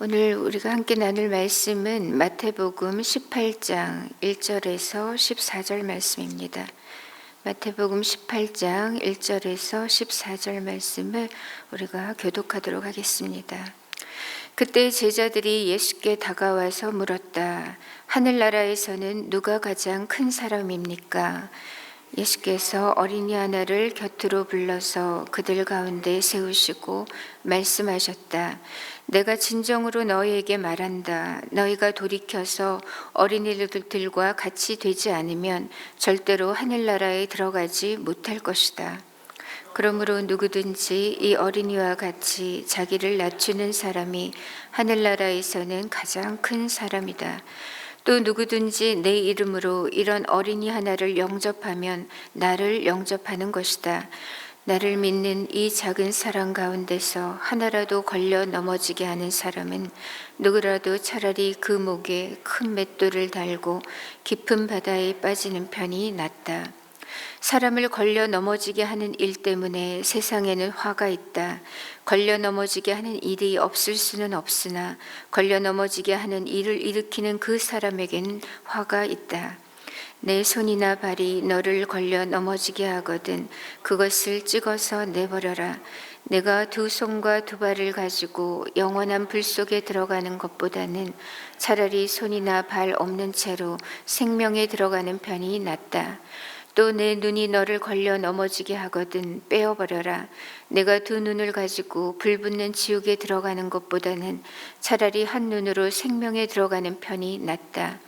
오늘 우리가 함께 나눌 말씀은 마태복음 18장 1절에서 14절 말씀입니다. 마태복음 18장 1절에서 14절 말씀을 우리가 교독하도록 하겠습니다. 그때 제자들이 예수께 다가와서 물었다. 하늘나라에서는 누가 가장 큰 사람입니까? 예수께서 어린이 하나를 곁으로 불러서 그들 가운데 세우시고 말씀하셨다. 내가 진정으로 너희에게 말한다. 너희가 돌이켜서 어린이들과 같이 되지 않으면 절대로 하늘나라에 들어가지 못할 것이다. 그러므로 누구든지 이 어린이와 같이 자기를 낮추는 사람이 하늘나라에서는 가장 큰 사람이다. 또 누구든지 내 이름으로 이런 어린이 하나를 영접하면 나를 영접하는 것이다. 나를 믿는 이 작은 사람 가운데서 하나라도 걸려 넘어지게 하는 사람은 누구라도 차라리 그 목에 큰 맷돌을 달고 깊은 바다에 빠지는 편이 낫다. 사람을 걸려 넘어지게 하는 일 때문에 세상에는 화가 있다. 걸려 넘어지게 하는 일이 없을 수는 없으나 걸려 넘어지게 하는 일을 일으키는 그 사람에게는 화가 있다. 내 손이나 발이 너를 걸려 넘어지게 하거든 그것을 찍어서 내버려라. 내가 두 손과 두 발을 가지고 영원한 불 속에 들어가는 것보다는 차라리 손이나 발 없는 채로 생명에 들어가는 편이 낫다. 또 내 눈이 너를 걸려 넘어지게 하거든 빼어버려라. 내가 두 눈을 가지고 불붙는 지옥에 들어가는 것보다는 차라리 한 눈으로 생명에 들어가는 편이 낫다.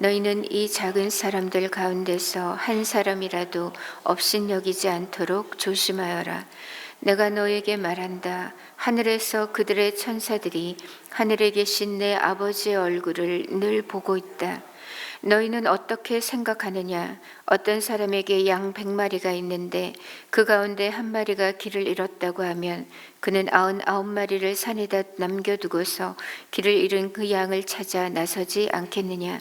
너희는 이 작은 사람들 가운데서 한 사람이라도 업신여기지 않도록 조심하여라. 내가 너에게 말한다. 하늘에서 그들의 천사들이 하늘에 계신 내 아버지의 얼굴을 늘 보고 있다. 너희는 어떻게 생각하느냐? 어떤 사람에게 양 백마리가 있는데 그 가운데 한 마리가 길을 잃었다고 하면 그는 아흔 아홉 마리를 산에다 남겨두고서 길을 잃은 그 양을 찾아 나서지 않겠느냐?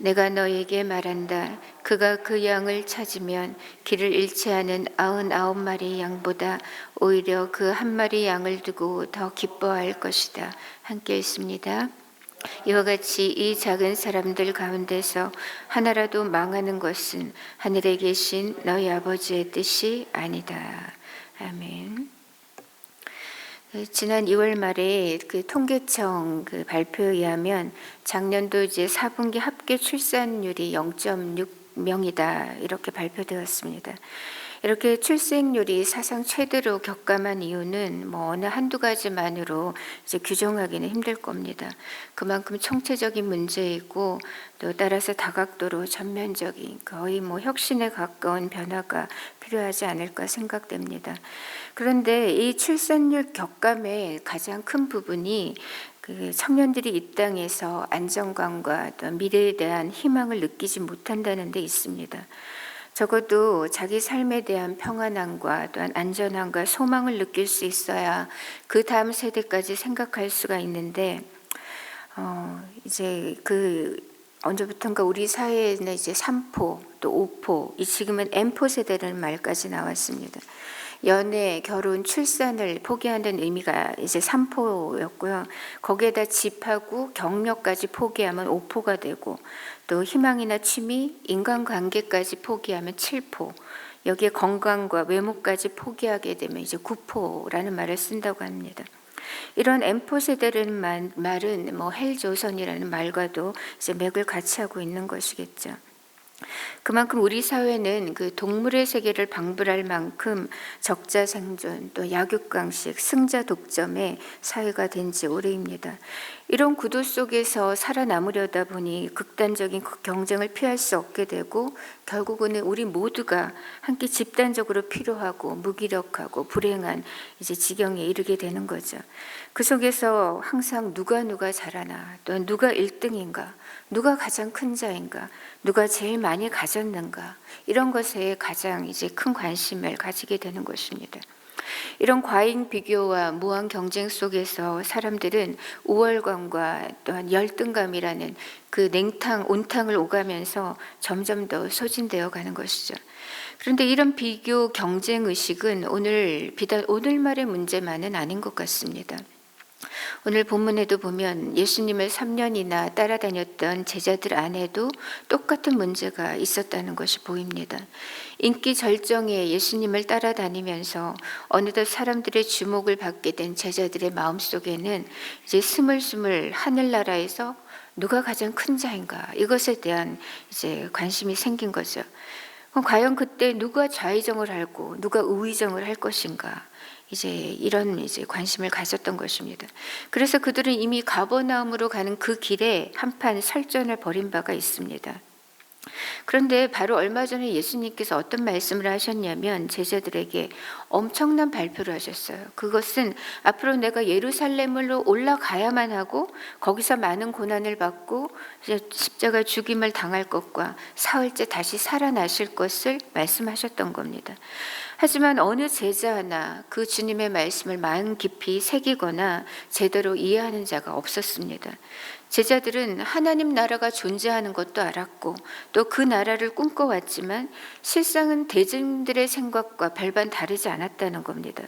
내가 너에게 말한다. 그가 그 양을 찾으면 길을 잃지 않은 아흔 아홉 마리 양보다 오히려 그 한 마리 양을 두고 더 기뻐할 것이다. 함께 있습니다. 이와 같이 이 작은 사람들 가운데서 하나라도 망하는 것은 하늘에 계신 너희 아버지의 뜻이 아니다. 아멘. 그 지난 2월 말에 그 통계청 그 발표에 의하면 작년도 이제 4분기 합계 출산율이 0.6명이다 이렇게 발표되었습니다. 이렇게 출생률이 사상 최대로 격감한 이유는 뭐 어느 한두 가지만으로 이제 규정하기는 힘들 겁니다. 그만큼 총체적인 문제이고 또 따라서 다각도로 전면적인 거의 뭐 혁신에 가까운 변화가 필요하지 않을까 생각됩니다. 그런데 이 출산율 격감의 가장 큰 부분이 그 청년들이 이 땅에서 안정감과 또 미래에 대한 희망을 느끼지 못한다는 데 있습니다. 적어도 자기 삶에 대한 평안함과 또한 안전함과 소망을 느낄 수 있어야 그 다음 세대까지 생각할 수가 있는데 어 이제 그 언제부턴가 우리 사회에는 이제 3포 또 5포 이 지금은 M포 세대라는 말까지 나왔습니다. 연애, 결혼, 출산을 포기하는 의미가 이제 3포였고요. 거기에다 집하고 경력까지 포기하면 5포가 되고 또 희망이나 취미, 인간관계까지 포기하면 7포. 여기에 건강과 외모까지 포기하게 되면 이제 9포라는 말을 쓴다고 합니다. 이런 엠포 세대라는 말은 뭐 헬조선이라는 말과도 이제 맥을 같이 하고 있는 것이겠죠. 그만큼 우리 사회는 그 동물의 세계를 방불할 만큼 적자 생존 또 약육강식 승자 독점의 사회가 된 지 오래입니다. 이런 구도 속에서 살아남으려다 보니 극단적인 그 경쟁을 피할 수 없게 되고 결국은 우리 모두가 함께 집단적으로 필요하고 무기력하고 불행한 이제 지경에 이르게 되는 거죠. 그 속에서 항상 누가 누가 잘하나 또 누가 1등인가 누가 가장 큰 자인가 누가 제일 많이 가졌는가 이런 것에 가장 이제 큰 관심을 가지게 되는 것입니다. 이런 과잉 비교와 무한 경쟁 속에서 사람들은 우월감과 또한 열등감이라는 그 냉탕, 온탕을 오가면서 점점 더 소진되어 가는 것이죠. 그런데 이런 비교 경쟁 의식은 오늘 비단 오늘말의 문제만은 아닌 것 같습니다. 오늘 본문에도 보면 예수님을 3년이나 따라다녔던 제자들 안에도 똑같은 문제가 있었다는 것이 보입니다. 인기 절정에 예수님을 따라다니면서 어느덧 사람들의 주목을 받게 된 제자들의 마음속에는 이제 스물스물 하늘나라에서 누가 가장 큰 자인가 이것에 대한 이제 관심이 생긴 거죠. 그럼 과연 그때 누가 좌의정을 하고 누가 우의정을 할 것인가? 이제 이런 이제 관심을 가졌던 것입니다. 그래서 그들은 이미 가버나움으로 가는 그 길에 한판 설전을 벌인 바가 있습니다. 그런데 바로 얼마 전에 예수님께서 어떤 말씀을 하셨냐면 제자들에게 엄청난 발표를 하셨어요. 그것은 앞으로 내가 예루살렘으로 올라가야만 하고 거기서 많은 고난을 받고 십자가 죽임을 당할 것과 사흘째 다시 살아나실 것을 말씀하셨던 겁니다. 하지만 어느 제자 하나 그 주님의 말씀을 마음 깊이 새기거나 제대로 이해하는 자가 없었습니다. 제자들은 하나님 나라가 존재하는 것도 알았고 또 그 나라를 꿈꿔왔지만 실상은 대중들의 생각과 별반 다르지 않았다는 겁니다.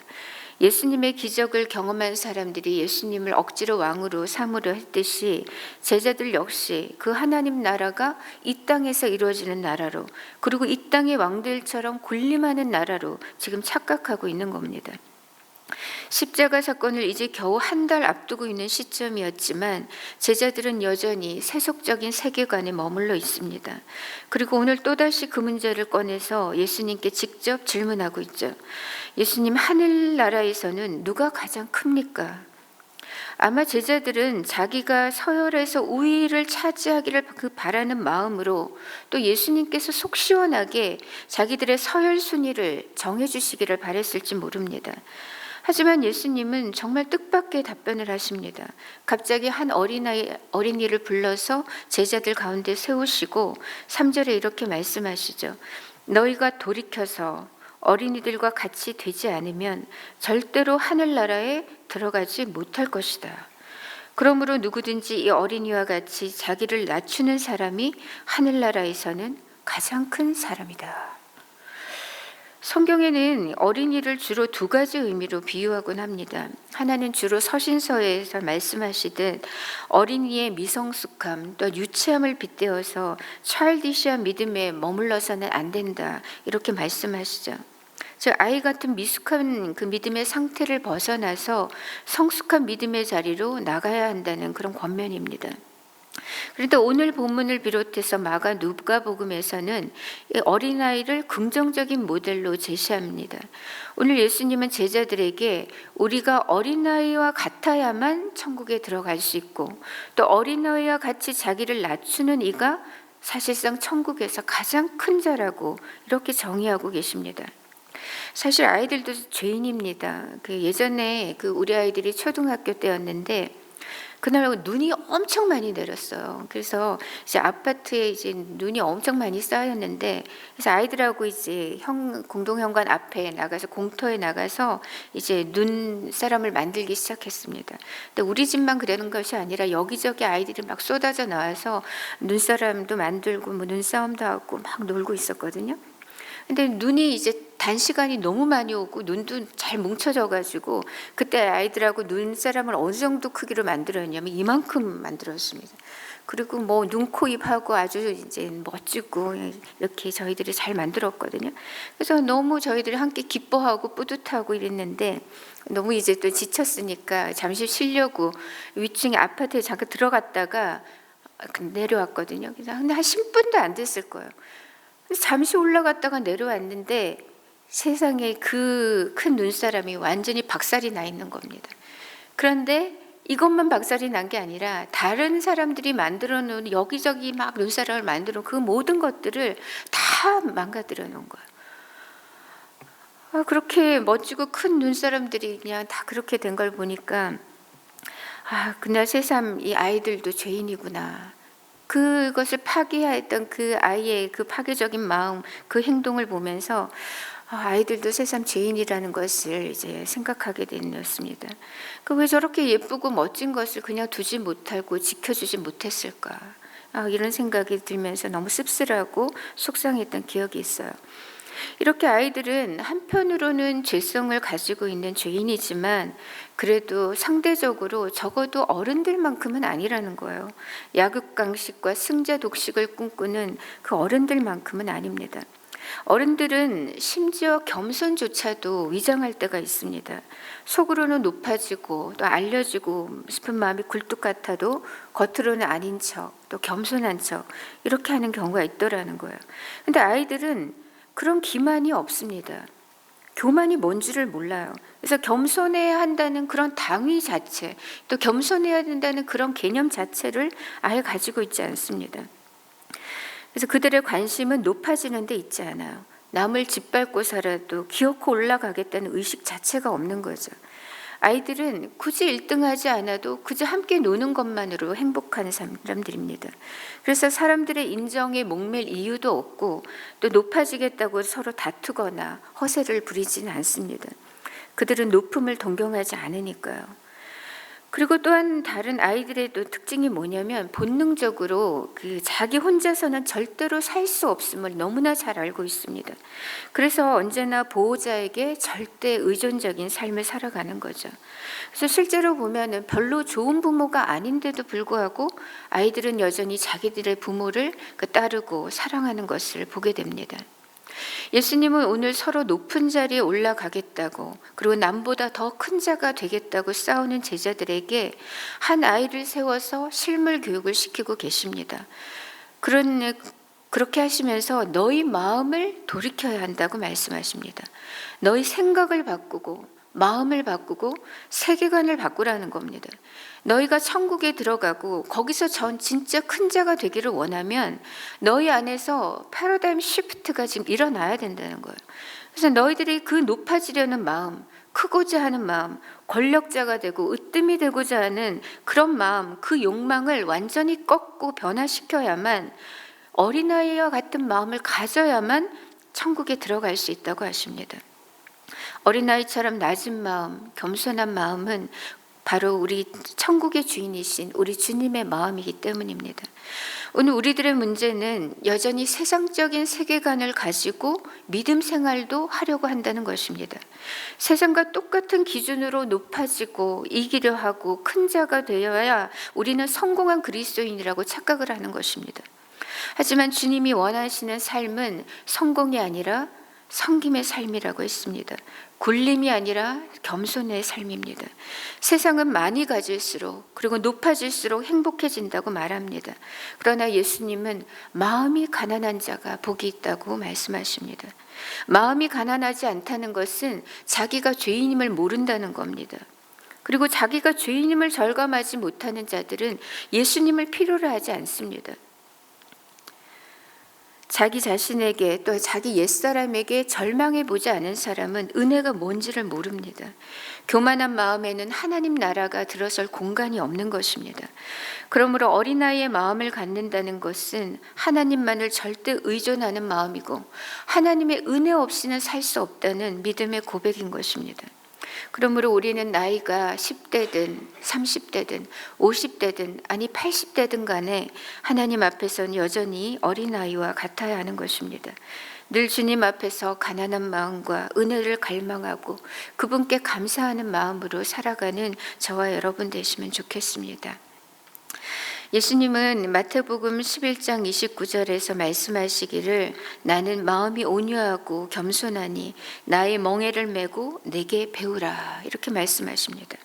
예수님의 기적을 경험한 사람들이 예수님을 억지로 왕으로 삼으려 했듯이 제자들 역시 그 하나님 나라가 이 땅에서 이루어지는 나라로 그리고 이 땅의 왕들처럼 군림하는 나라로 지금 착각하고 있는 겁니다. 십자가 사건을 이제 겨우 한 달 앞두고 있는 시점이었지만 제자들은 여전히 세속적인 세계관에 머물러 있습니다. 그리고 오늘 또다시 그 문제를 꺼내서 예수님께 직접 질문하고 있죠. 예수님 하늘나라에서는 누가 가장 큽니까? 아마 제자들은 자기가 서열에서 우위를 차지하기를 그 바라는 마음으로 또 예수님께서 속 시원하게 자기들의 서열 순위를 정해 주시기를 바랬을지 모릅니다. 하지만 예수님은 정말 뜻밖의 답변을 하십니다. 갑자기 한 어린아이, 어린이를 불러서 제자들 가운데 세우시고 3절에 이렇게 말씀하시죠. 너희가 돌이켜서 어린이들과 같이 되지 않으면 절대로 하늘나라에 들어가지 못할 것이다. 그러므로 누구든지 이 어린이와 같이 자기를 낮추는 사람이 하늘나라에서는 가장 큰 사람이다. 성경에는 어린이를 주로 두 가지 의미로 비유하곤 합니다. 하나는 주로 서신서에서 말씀하시듯 어린이의 미성숙함 또 유치함을 빗대어서 차일디시한 믿음에 머물러서는 안 된다 이렇게 말씀하시죠. 즉 아이 같은 미숙한 그 믿음의 상태를 벗어나서 성숙한 믿음의 자리로 나가야 한다는 그런 권면입니다. 그런데 오늘 본문을 비롯해서 마가 누가복음에서는 어린아이를 긍정적인 모델로 제시합니다. 오늘 예수님은 제자들에게 우리가 어린아이와 같아야만 천국에 들어갈 수 있고 또 어린아이와 같이 자기를 낮추는 이가 사실상 천국에서 가장 큰 자라고 이렇게 정의하고 계십니다. 사실 아이들도 죄인입니다. 그 예전에 그 우리 아이들이 초등학교 때였는데 그날 눈이 엄청 많이 내렸어요. 그래서 이제 아파트에 이제 눈이 엄청 많이 쌓였는데 그래서 아이들하고 이제 형 공동현관 앞에 나가서 공터에 나가서 이제 눈 사람을 만들기 시작했습니다. 근데 우리 집만 그러는 것이 아니라 여기저기 아이들이 막 쏟아져 나와서 눈사람도 만들고 뭐 눈싸움도 하고 막 놀고 있었거든요. 근데 눈이 이제 단시간이 너무 많이 오고 눈도 잘 뭉쳐져 가지고 그때 아이들하고 눈사람을 어느 정도 크기로 만들었냐면 이만큼 만들었습니다. 그리고 뭐 눈, 코, 입하고 아주 이제 멋지고 이렇게 저희들이 잘 만들었거든요. 그래서 너무 저희들이 함께 기뻐하고 뿌듯하고 이랬는데 너무 이제 또 지쳤으니까 잠시 쉬려고 위층에 아파트에 잠깐 들어갔다가 내려왔거든요. 그래서 한 10분도 안 됐을 거예요. 잠시 올라갔다가 내려왔는데 세상에 그 큰 눈사람이 완전히 박살이 나 있는 겁니다. 그런데 이것만 박살이 난 게 아니라 다른 사람들이 만들어 놓은 여기저기 막 눈사람을 만들어 그 모든 것들을 다 망가뜨려 놓은 거예요. 아, 그렇게 멋지고 큰 눈사람들이 그냥 다 그렇게 된 걸 보니까 아, 그날 새삼 이 아이들도 죄인이구나. 그것을 파괴했던 그 아이의 그 파괴적인 마음, 그 행동을 보면서 아, 아이들도 세상 죄인이라는 것을 이제 생각하게 되었습니다. 그 왜 저렇게 예쁘고 멋진 것을 그냥 두지 못하고 지켜주지 못했을까? 아, 이런 생각이 들면서 너무 씁쓸하고 속상했던 기억이 있어요. 이렇게 아이들은 한편으로는 죄성을 가지고 있는 죄인이지만 그래도 상대적으로 적어도 어른들만큼은 아니라는 거예요. 약육강식과 승자 독식을 꿈꾸는 그 어른들만큼은 아닙니다. 어른들은 심지어 겸손조차도 위장할 때가 있습니다. 속으로는 높아지고 또 알려지고 싶은 마음이 굴뚝 같아도 겉으로는 아닌 척, 또 겸손한 척 이렇게 하는 경우가 있더라는 거예요. 근데 아이들은 그런 기만이 없습니다. 교만이 뭔지를 몰라요. 그래서 겸손해야 한다는 그런 당위 자체, 또 겸손해야 된다는 그런 개념 자체를 아예 가지고 있지 않습니다. 그래서 그들의 관심은 높아지는 데 있지 않아요. 남을 짓밟고 살아도 기어코 올라가겠다는 의식 자체가 없는 거죠. 아이들은 굳이 1등하지 않아도 그저 함께 노는 것만으로 행복한 사람들입니다. 그래서 사람들의 인정에 목맬 이유도 없고 또 높아지겠다고 서로 다투거나 허세를 부리지는 않습니다. 그들은 높음을 동경하지 않으니까요. 그리고 또한 다른 아이들의 또 특징이 뭐냐면 본능적으로 그 자기 혼자서는 절대로 살 수 없음을 너무나 잘 알고 있습니다. 그래서 언제나 보호자에게 절대 의존적인 삶을 살아가는 거죠. 그래서 실제로 보면은 별로 좋은 부모가 아닌데도 불구하고 아이들은 여전히 자기들의 부모를 그 따르고 사랑하는 것을 보게 됩니다. 예수님은 오늘 서로 높은 자리에 올라가겠다고 그리고 남보다 더 큰 자가 되겠다고 싸우는 제자들에게 한 아이를 세워서 실물 교육을 시키고 계십니다. 그런 그렇게 하시면서 너희 마음을 돌이켜야 한다고 말씀하십니다. 너희 생각을 바꾸고 마음을 바꾸고 세계관을 바꾸라는 겁니다. 너희가 천국에 들어가고 거기서 전 진짜 큰 자가 되기를 원하면 너희 안에서 패러다임 시프트가 지금 일어나야 된다는 거예요. 그래서 너희들이 그 높아지려는 마음, 크고자 하는 마음, 권력자가 되고 으뜸이 되고자 하는 그런 마음, 그 욕망을 완전히 꺾고 변화시켜야만 어린아이와 같은 마음을 가져야만 천국에 들어갈 수 있다고 하십니다. 어린아이처럼 낮은 마음, 겸손한 마음은 바로 우리 천국의 주인이신 우리 주님의 마음이기 때문입니다. 오늘 우리들의 문제는 여전히 세상적인 세계관을 가지고 믿음 생활도 하려고 한다는 것입니다. 세상과 똑같은 기준으로 높아지고 이기려 하고 큰 자가 되어야 우리는 성공한 그리스도인이라고 착각을 하는 것입니다. 하지만 주님이 원하시는 삶은 성공이 아니라 성김의 삶이라고 했습니다. 굴림이 아니라 겸손의 삶입니다. 세상은 많이 가질수록 그리고 높아질수록 행복해진다고 말합니다. 그러나 예수님은 마음이 가난한 자가 복이 있다고 말씀하십니다. 마음이 가난하지 않다는 것은 자기가 죄인임을 모른다는 겁니다. 그리고 자기가 죄인임을 절감하지 못하는 자들은 예수님을 필요로 하지 않습니다. 자기 자신에게 또 자기 옛사람에게 절망해 보지 않은 사람은 은혜가 뭔지를 모릅니다. 교만한 마음에는 하나님 나라가 들어설 공간이 없는 것입니다. 그러므로 어린아이의 마음을 갖는다는 것은 하나님만을 절대 의존하는 마음이고 하나님의 은혜 없이는 살 수 없다는 믿음의 고백인 것입니다. 그러므로 우리는 나이가 10대든 30대든 50대든 아니 80대든 간에 하나님 앞에서는 여전히 어린아이와 같아야 하는 것입니다. 늘 주님 앞에서 가난한 마음과 은혜를 갈망하고 그분께 감사하는 마음으로 살아가는 저와 여러분 되시면 좋겠습니다. 예수님은 마태복음 11장 29절에서 말씀하시기를 나는 마음이 온유하고 겸손하니 나의 멍에를 메고 내게 배우라 이렇게 말씀하십니다.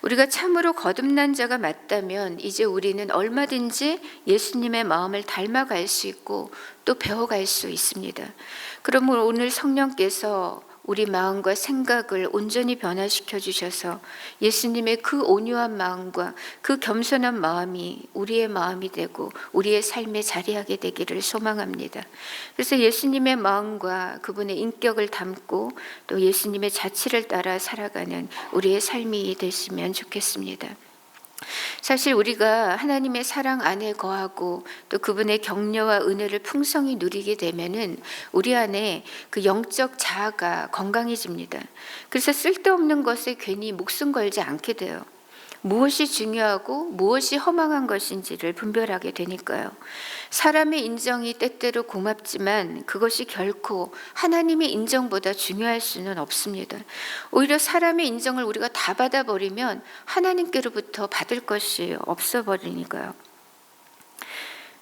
우리가 참으로 거듭난 자가 맞다면 이제 우리는 얼마든지 예수님의 마음을 닮아갈 수 있고 또 배워갈 수 있습니다. 그러므로 오늘 성령께서 우리 마음과 생각을 온전히 변화시켜 주셔서 예수님의 그 온유한 마음과 그 겸손한 마음이 우리의 마음이 되고 우리의 삶에 자리하게 되기를 소망합니다. 그래서 예수님의 마음과 그분의 인격을 담고 또 예수님의 자치를 따라 살아가는 우리의 삶이 되시면 좋겠습니다. 사실 우리가 하나님의 사랑 안에 거하고 또 그분의 격려와 은혜를 풍성히 누리게 되면은 우리 안에 그 영적 자아가 건강해집니다. 그래서 쓸데없는 것에 괜히 목숨 걸지 않게 돼요. 무엇이 중요하고 무엇이 허망한 것인지를 분별하게 되니까요. 사람의 인정이 때때로 고맙지만 그것이 결코 하나님의 인정보다 중요할 수는 없습니다. 오히려 사람의 인정을 우리가 다 받아버리면 하나님께로부터 받을 것이 없어 버리니까요.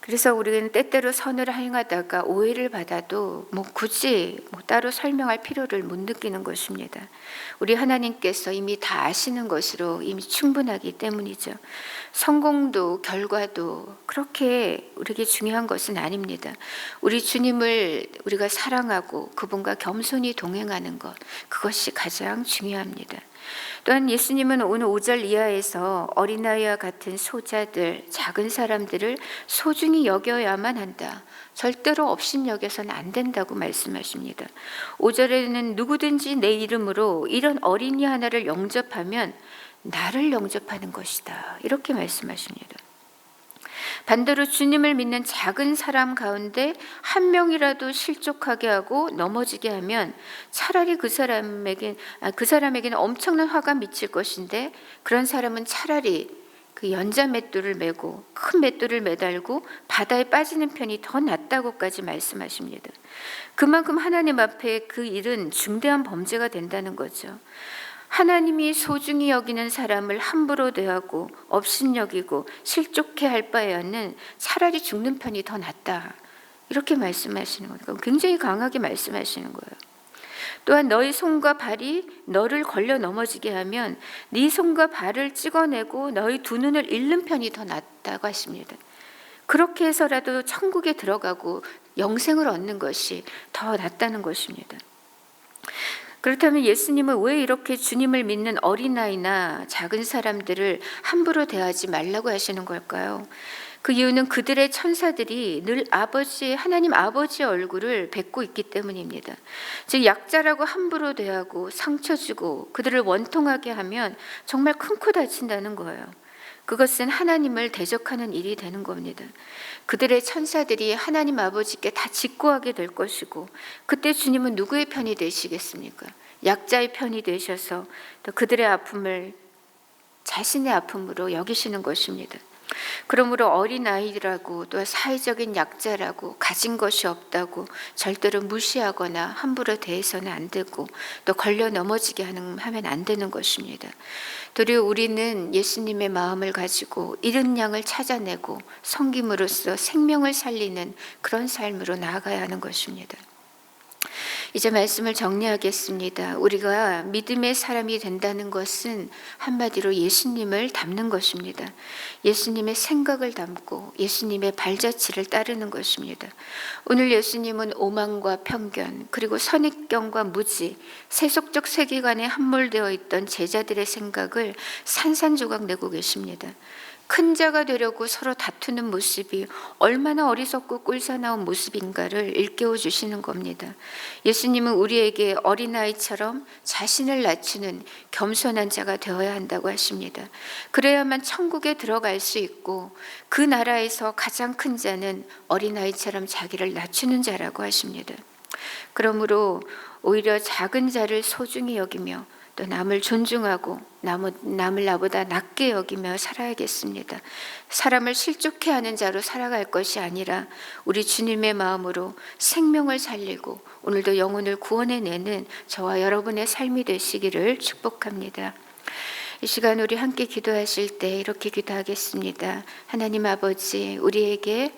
그래서 우리는 때때로 선을 행하다가 오해를 받아도 뭐 굳이 뭐 따로 설명할 필요를 못 느끼는 것입니다. 우리 하나님께서 이미 다 아시는 것으로 이미 충분하기 때문이죠. 성공도 결과도 그렇게 우리에게 중요한 것은 아닙니다. 우리 주님을 우리가 사랑하고 그분과 겸손히 동행하는 것 그것이 가장 중요합니다. 또한 예수님은 오늘 5절 이하에서 어린아이와 같은 소자들, 작은 사람들을 소중히 여겨야만 한다. 절대로 업신여겨서는 안 된다고 말씀하십니다. 5절에는 누구든지 내 이름으로 이런 어린이 하나를 영접하면 나를 영접하는 것이다. 이렇게 말씀하십니다. 반대로 주님을 믿는 작은 사람 가운데 한 명이라도 실족하게 하고 넘어지게 하면 차라리 그 사람에게 아, 그 사람에게는 엄청난 화가 미칠 것인데 그런 사람은 차라리 그 연자 맷돌을 메고 큰 맷돌을 매달고 바다에 빠지는 편이 더 낫다고까지 말씀하십니다. 그만큼 하나님 앞에 그 일은 중대한 범죄가 된다는 거죠. 하나님이 소중히 여기는 사람을 함부로 대하고 업신여기고 실족해 할 바에는 차라리 죽는 편이 더 낫다. 이렇게 말씀하시는 거예요. 굉장히 강하게 말씀하시는 거예요. 또한 너희 손과 발이 너를 걸려 넘어지게 하면 네 손과 발을 찍어내고 너희 두 눈을 잃는 편이 더 낫다고 하십니다. 그렇게 해서라도 천국에 들어가고 영생을 얻는 것이 더 낫다는 것입니다. 그렇다면 예수님은 왜 이렇게 주님을 믿는 어린아이나 작은 사람들을 함부로 대하지 말라고 하시는 걸까요? 그 이유는 그들의 천사들이 늘 아버지 하나님 아버지의 얼굴을 뵙고 있기 때문입니다. 즉 약자라고 함부로 대하고 상처 주고 그들을 원통하게 하면 정말 큰 코 다친다는 거예요. 그것은 하나님을 대적하는 일이 되는 겁니다. 그들의 천사들이 하나님 아버지께 다 직고하게 될 것이고 그때 주님은 누구의 편이 되시겠습니까? 약자의 편이 되셔서 또 그들의 아픔을 자신의 아픔으로 여기시는 것입니다. 그러므로 어린 아이라고 또 사회적인 약자라고 가진 것이 없다고 절대로 무시하거나 함부로 대해서는 안 되고 또 걸려 넘어지게 하면 안 되는 것입니다. 도리어 우리는 예수님의 마음을 가지고 잃은 양을 찾아내고 섬김으로써 생명을 살리는 그런 삶으로 나아가야 하는 것입니다. 이제 말씀을 정리하겠습니다. 우리가 믿음의 사람이 된다는 것은 한마디로 예수님을 닮는 것입니다. 예수님의 생각을 담고 예수님의 발자취를 따르는 것입니다. 오늘 예수님은 오만과 편견 그리고 선입견과 무지 세속적 세계관에 함몰되어 있던 제자들의 생각을 산산조각 내고 계십니다. 큰 자가 되려고 서로 다투는 모습이 얼마나 어리석고 꿀사나운 모습인가를 일깨워 주시는 겁니다. 예수님은 우리에게 어린아이처럼 자신을 낮추는 겸손한 자가 되어야 한다고 하십니다. 그래야만 천국에 들어갈 수 있고 그 나라에서 가장 큰 자는 어린아이처럼 자기를 낮추는 자라고 하십니다. 그러므로 오히려 작은 자를 소중히 여기며 또 남을 존중하고 남을 나보다 낮게 여기며 살아야겠습니다. 사람을 실족해 하는 자로 살아갈 것이 아니라 우리 주님의 마음으로 생명을 살리고 오늘도 영혼을 구원해내는 저와 여러분의 삶이 되시기를 축복합니다. 이 시간 우리 함께 기도하실 때 이렇게 기도하겠습니다. 하나님 아버지, 우리에게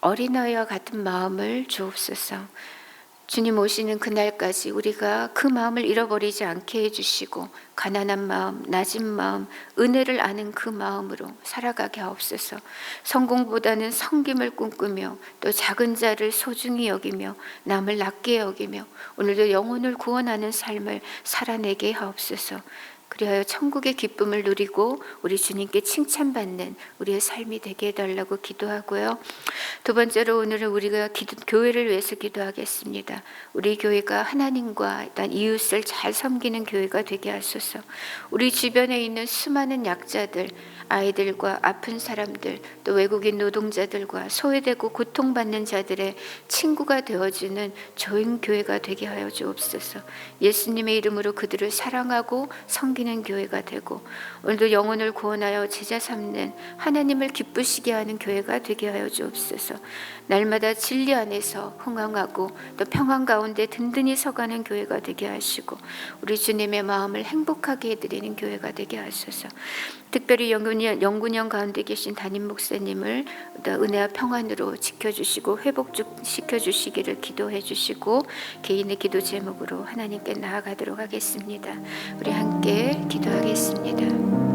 어린아이와 같은 마음을 주옵소서. 주님 오시는 그날까지 우리가 그 마음을 잃어버리지 않게 해주시고 가난한 마음, 낮은 마음, 은혜를 아는 그 마음으로 살아가게 하옵소서. 성공보다는 성김을 꿈꾸며 또 작은 자를 소중히 여기며 남을 낮게 여기며 오늘도 영혼을 구원하는 삶을 살아내게 하옵소서. 그리하여 천국의 기쁨을 누리고 우리 주님께 칭찬받는 우리의 삶이 되게 해달라고 기도하고요. 두 번째로 오늘은 우리가 기도, 교회를 위해서 기도하겠습니다. 우리 교회가 하나님과 일단 이웃을 잘 섬기는 교회가 되게 하소서. 우리 주변에 있는 수많은 약자들, 아이들과 아픈 사람들, 또 외국인 노동자들과 소외되고 고통받는 자들의 친구가 되어주는 좋은 교회가 되게 하여 주옵소서. 예수님의 이름으로 그들을 사랑하고 섬기 섬기는 교회가 되고 오늘도 영혼을 구원하여 제자 삼는 하나님을 기쁘시게 하는 교회가 되게 하여 주옵소서. 날마다 진리 안에서 흥황하고 또 평안 가운데 든든히 서가는 교회가 되게 하시고 우리 주님의 마음을 행복하게 해드리는 교회가 되게 하소서. 특별히 영군년, 영군형 가운데 계신 담임 목사님을 또 은혜와 평안으로 지켜주시고 회복시켜 주시기를 기도해 주시고 개인의 기도 제목으로 하나님께 나아가도록 하겠습니다. 우리 함께 기도하겠습니다.